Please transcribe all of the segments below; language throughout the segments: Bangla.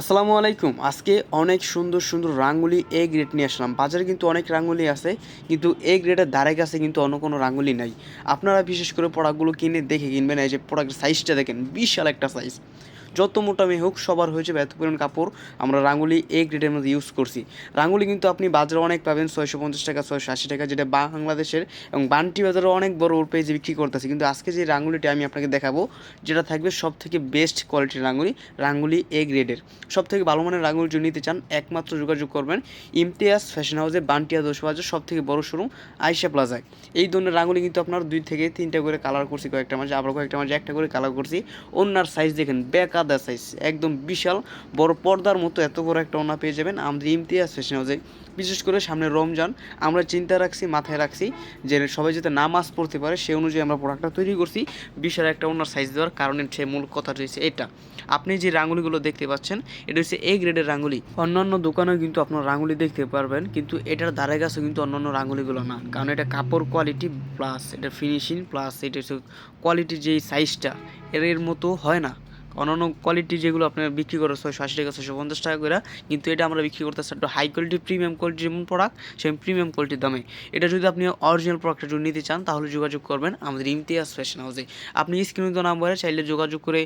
আসসালামু আলাইকুম। আজকে অনেক সুন্দর সুন্দর রাঙ্গুলি এ গ্রেড নিয়ে আসলাম। বাজারে কিন্তু অনেক রাঙ্গুলি আছে, কিন্তু এ গ্রেডের ধারে কাছে কিন্তু অন্য কোনো রাঙ্গুলি নাই। আপনারা বিশেষ করে প্রোডাক্টগুলো কিনে দেখে কিনবেন, এই যে প্রোডাক্টের সাইজটা দেখেন, বিশাল একটা সাইজ যত মোটা মেয়ে হোক, সবার হয়েছে এত পরিমাণ কাপড় আমরা রাঙ্গুলি এ গ্রেডের মধ্যে ইউজ করছি। রাঙ্গুলি কিন্তু আপনি বাজারে অনেক পাবেন, ছয়শো পঞ্চাশ টাকা, ছয়শো আশি টাকা, যেটা বাংলাদেশের এবং বান্টি বাজারে অনেক বড় ওর পেজে বিক্রি করতেছে। কিন্তু আজকে যে রাঙ্গুলিটা আমি আপনাকে দেখাবো, যেটা থাকবে সব থেকে বেস্ট কোয়ালিটির রাঙ্গুলি রাঙ্গুলি এ গ্রেডের সব থেকে ভালো মানের রাঙ্গুলি যদি নিতে চান, একমাত্র যোগাযোগ করবেন ইমতিয়াজ ফ্যাশন হাউসে, বান্টিয়া দোষ বাজার সব থেকে বড় শোরুম আয়সা প্লাজায়। এই ধরনের রাঙ্গুলি কিন্তু আপনার দুই থেকে তিনটা করে কালার করছি, কয়েকটা মাঝে, আবার কয়েকটা মাঝে একটা করে কালার করছি। ওনার সাইজ দেখেন বেকাদা সাইজ একদম বিশাল, বড় পর্দার মতো এত বড় একটা ওনা পেয়ে যাবেন। আমাদের ইমতিয়াজ ফ্যাশন হাউসে বিশেষ করে সামনে রমজান, আমরা চিন্তা রাখছি, মাথায় রাখছি যে সবাই যাতে নামাজ পড়তে পারে, সেই অনুযায়ী আমরা প্রোডাক্টটা তৈরি করছি। বিশাল একটা ওনার সাইজ দেওয়ার কারণে সে মূল কথা রয়েছে এটা। আপনি যে রাঙ্গুলিগুলো দেখতে পাচ্ছেন, এটা হচ্ছে এ গ্রেডের রাঙ্গুলি। অন্যান্য দোকানেও কিন্তু আপনার রাঙ্গুলি দেখতে পারবেন, কিন্তু এটার ধারে কাছে কিন্তু অন্যান্য রাঙ্গুলিগুলো না। কারণ এটা কাপড় কোয়ালিটি প্লাস এটা ফিনিশিং প্লাস এটা হচ্ছে কোয়ালিটির যেই সাইজটা এর মতো হয় না। অন্যান্য কোয়ালিটি যেগুলো আপনার বিক্রি করে ছয়শো, আশি টাকা, ছয়শো পঞ্চাশ টাকা করে, কিন্তু এটা আমরা বিক্রি করতেছি একটু হাই কোয়ালিটি প্রিমিয়াম কোয়ালিটি যেমন প্রোডাক্ট সেই প্রিমিয়াম কোয়ালিটির দামে। এটা যদি আপনি অরিজিনাল প্রোডাক্টটা যদি নিতে চান, তাহলে যোগাযোগ করবেন আমাদের ইমতিয়াজ ফ্যাশন হাউসে আপনি স্ক্রিনে তো নাম্বারে চাইলে যোগাযোগ করে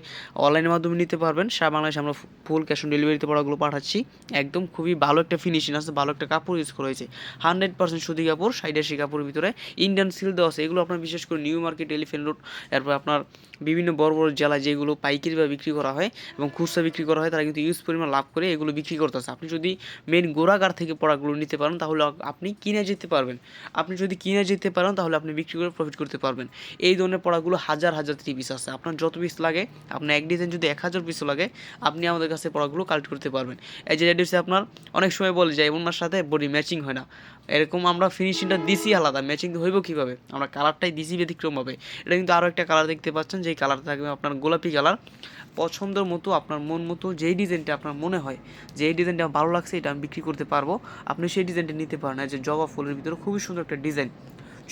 অনলাইনের মাধ্যমে নিতে পারবেন। সারা বাংলাদেশে আমরা ফুল ক্যাশ অন ডেলিভারিতে প্রোডাক্টগুলো পাঠাচ্ছি। একদম খুবই ভালো একটা ফিনিশিং আছে, ভালো একটা কাপড় ইউজ করা হয়েছে। হান্ড্রেড পার্সেন্ট সুতি কাপড় সাইডাসি কাপড়ের ভিতরে ইন্ডিয়ান সিল দেওয়া আছে। এগুলো আপনার বিশেষ করে নিউ মার্কেট এলিফেন্ট রোড এরপর আপনার বিভিন্ন বড় বড় জেলায় যেগুলো পাইকারিভাবে বিক্রি করা হয় এবং খুচরা বিক্রি করা হয়, তারা কিন্তু ইউজ পরিমাণ লাভ করে এগুলো বিক্রি করতেছে। আপনি যদি মেন গোড়াগার থেকে প্রোডাক্টগুলো নিতে পারেন, তাহলে আপনি কিনে যেতে পারবেন। আপনি যদি কিনে যেতে পারেন, তাহলে আপনি বিক্রি করে প্রফিট করতে পারবেন। এই ধরনের প্রোডাক্টগুলো হাজার হাজার থ্রি পিস আছে। আপনার যত পিস লাগে, আপনার এক ডিজাইন যদি এক হাজার পিস লাগে, আপনি আমাদের কাছে প্রোডাক্টগুলো কালেক্ট করতে পারবেন। এই যে আপনার অনেক সময় বলে যায়, ওনার সাথে বডি ম্যাচিং হয় না। এরকম আমরা ফিনিশিংটা দিছি আলাদা ম্যাচিং হইব কীভাবে? আমরা কালারটাই দিছি ব্যতিক্রমভাবে এটা কিন্তু আরও একটা কালার দেখতে পাচ্ছেন, যেই কালারটা থাকবে আপনার গোলাপি কালার পছন্দের মতো, আপনার মন মতো, যেই ডিজাইনটা আপনার মনে হয় যে এই ডিজাইনটা ভালো লাগছে, এটা আমি বিক্রি করতে পারব। আপনি সেই ডিজাইনটা নিতে পারেন যে জবা ফুলের ভিতরে, খুবই সুন্দর একটা ডিজাইন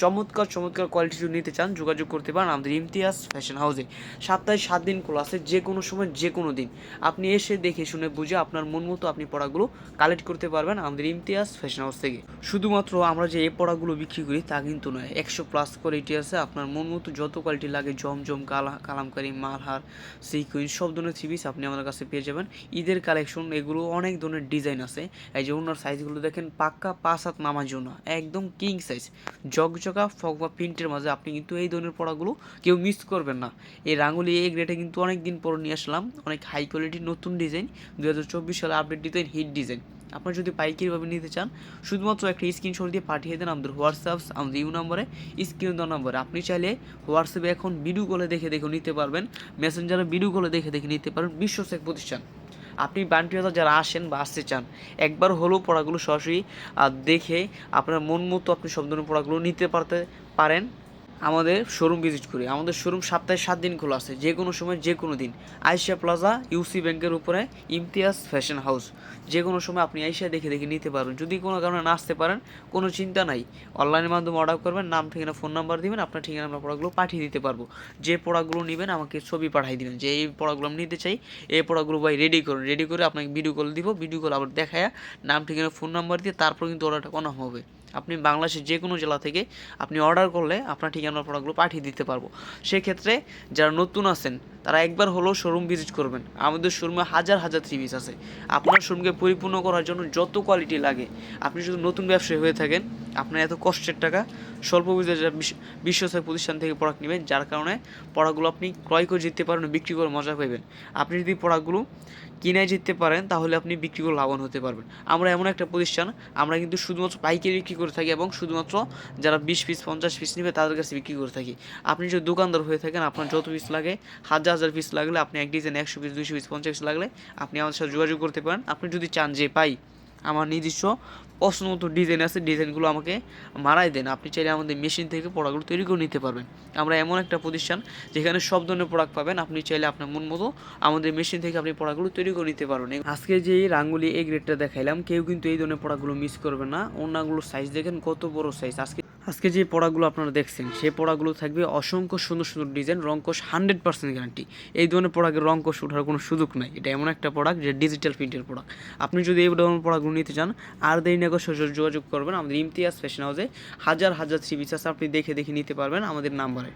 চমৎকার চমৎকার কোয়ালিটি যদি নিতে চান, যোগাযোগ করতে পারেন আমাদের ইমতিয়াজ ফ্যাশন হাউসে সপ্তাহে সাত দিন খোলা আছে, যে কোনো সময়, যে কোনো দিন। আপনি এসে দেখে শুনে বুঝে আপনার মন মতো আপনি পড়াগুলো কালেক্ট করতে পারবেন আমাদের ইমতিয়াজ ফ্যাশন হাউস থেকে। শুধুমাত্র আমরা যে এই পড়াগুলো বিক্রি করি তা কিন্তু নয়, একশো প্লাস কোয়ালিটি আছে, আপনার মন মতো যত কোয়ালিটি লাগে, জমজম, কালা, কালামকারি, মালহার সিকুইন সব ধরনের পিস আপনি আমাদের কাছে পেয়ে যাবেন। ঈদের কালেকশন এগুলো অনেক ধরনের ডিজাইন আছে। এই যে ওনার সাইজগুলো দেখেন, পাক্কা পাঁচ হাত নামার জন্য, একদম কিং সাইজ জগজগা ফক বা প্রিন্টের মাঝে। আপনি কিন্তু এই ধরনের পড়াগুলো কেউ মিস করবেন না। এই রাঙ্গুলি এই গ্রেডে কিন্তু অনেক দিন পর নিয়ে আসলাম। অনেক হাই কোয়ালিটির নতুন ডিজাইন দু হাজার চব্বিশ সালে আপডেট ডিজাইন হিট ডিজাইন আপনার যদি পাইকারিভাবে নিতে চান, শুধুমাত্র একটা স্ক্রিনশট দিয়ে পাঠিয়ে দেন আমাদের হোয়াটসঅ্যাপ আমাদের ইউ নম্বরে স্ক্রিন দেওয়া নম্বরে আপনি চাইলে হোয়াটসঅ্যাপে এখন ভিডিও কলে দেখে দেখে নিতে পারবেন মেসেঞ্জারে ভিডিও কলে দেখে দেখে নিতে পারবেন বিশ্বসেক প্রতিষ্ঠান। আপনি বান্টিওয়ালা যারা আসেন বা আসতে চান, একবার হলেও পড়াগুলো সরাসরি দেখে আপনার মন মতো আপনি সব ধরনের পড়াগুলো নিতে পারতে পারেন। আমাদের শোরুম ভিজিট করি। আমাদের শোরুম সপ্তাহে সাত দিন খোলা আছে, যে কোনো সময় যে কোনো দিন আইসা প্লাজা ইউসি ব্যাংকের উপরে, ইমতিয়াজ ফ্যাশন হাউস যে কোনো সময় আপনি আইসা দেখে দেখে নিতে পারবেন। যদি কোনো কারণে না আসতে পারেন, কোনো চিন্তা নাই। অনলাইনের মাধ্যমে অর্ডার করবেন, নাম, ঠিকানা ফোন নাম্বার দিবেন, আপনার ঠিকানা আমরা পড়াগুলো পাঠিয়ে দিতে পারব। যে পড়াগুলো নেবেন, আমাকে ছবি পাঠিয়ে দিবেন যে, এই পড়াগুলো আমি নিতে চাই, এই পড়াগুলো ভাই রেডি করুন। রেডি করে আপনাকে ভিডিও কল দিব ভিডিও কল আবার দেখায়, নাম, ঠিকানা ফোন নাম্বার দিয়ে তারপর কিন্তু অর্ডারটা কনফার্ম হবে। আপনি বাংলাদেশের যে কোনো জেলা থেকে আপনি অর্ডার করলে আপনার ঠিকানার প্রোডাক্টগুলো পাঠিয়ে দিতে পারব। সেক্ষেত্রে যারা নতুন আছেন, তারা একবার হলেও শোরুম ভিজিট করবেন। আমাদের শোরুমে হাজার হাজার থ্রি আছে। আপনার শোরুমকে পরিপূর্ণ করার জন্য যত কোয়ালিটি লাগে, আপনি শুধু নতুন ব্যবসায়ী হয়ে থাকেন আপনার এত কষ্টের টাকা স্বল্প পুঁজিতে যারা বিশ্ব- বিশ্বস্তর প্রতিষ্ঠান থেকে প্রোডাক্ট নেবেন, যার কারণে পড়াগুলো আপনি ক্রয় করে জিততে পারেন বিক্রি করে মজা পাবেন। আপনি যদি পড়াগুলো কিনে জিততে পারেন, তাহলে আপনি বিক্রি করে লাভবান হতে পারবেন। আমরা এমন একটা প্রতিষ্ঠান, আমরা কিন্তু শুধুমাত্র পাইকারি বিক্রি করে থাকি এবং শুধুমাত্র যারা বিশ পিস, পঞ্চাশ পিস নেবে, তাদের কাছে বিক্রি করে থাকি। আপনি যদি দোকানদার হয়ে থাকেন, আপনার যত পিস লাগে, হাজার হাজার পিস লাগলে আপনি এক ডিজাইন একশো পিস, দুইশো পিস, পঞ্চাশ পিস লাগলে আপনি আমাদের সাথে যোগাযোগ করতে পারেন। আপনি যদি চান যে পাই আমার নিজস্ব পছন্দ মতো ডিজাইন আছে ডিজাইনগুলো আমাকে মারাই দেন। আপনি চাইলে আমাদের মেশিন থেকে প্রোডাক্টগুলো তৈরি করে নিতে পারবেন। আমরা এমন একটা প্রতিষ্ঠান যেখানে সব ধরনের প্রোডাক্ট পাবেন। আপনি চাইলে আপনার মন মতো আমাদের মেশিন থেকে আপনি প্রোডাক্টগুলো তৈরি করে নিতে পারবেন। আজকে যে রাঙ্গুলি এই গ্রেডটা দেখাইলাম, কেউ কিন্তু এই ধরনের প্রোডাক্টগুলো মিস করবে না। অন্যগুলোর সাইজ দেখেন কত বড় সাইজ আজকে আজকে যে পড়াগুলো আপনারা দেখছেন, সেই পড়াগুলো থাকবে অসংখ্য সুন্দর সুন্দর ডিজাইন রংকোশ হান্ড্রেড পার্সেন্ট গ্যারান্টি এই ধরনের প্রোডাক্টের রংকোশ ওঠার কোনো সুযোগ নাই। এটা এমন একটা প্রোডাক্ট যে ডিজিটাল প্রিন্টের প্রোডাক্ট আপনি যদি এই ধরনের পড়াগুলো নিতে চান, আর দেরি না যোগাযোগ করবেন। আমাদের ইমতিয়াজ ফ্যাশন হাউসে হাজার হাজার থ্রি আপনি দেখে দেখে নিতে পারবেন আমাদের নাম্বারে।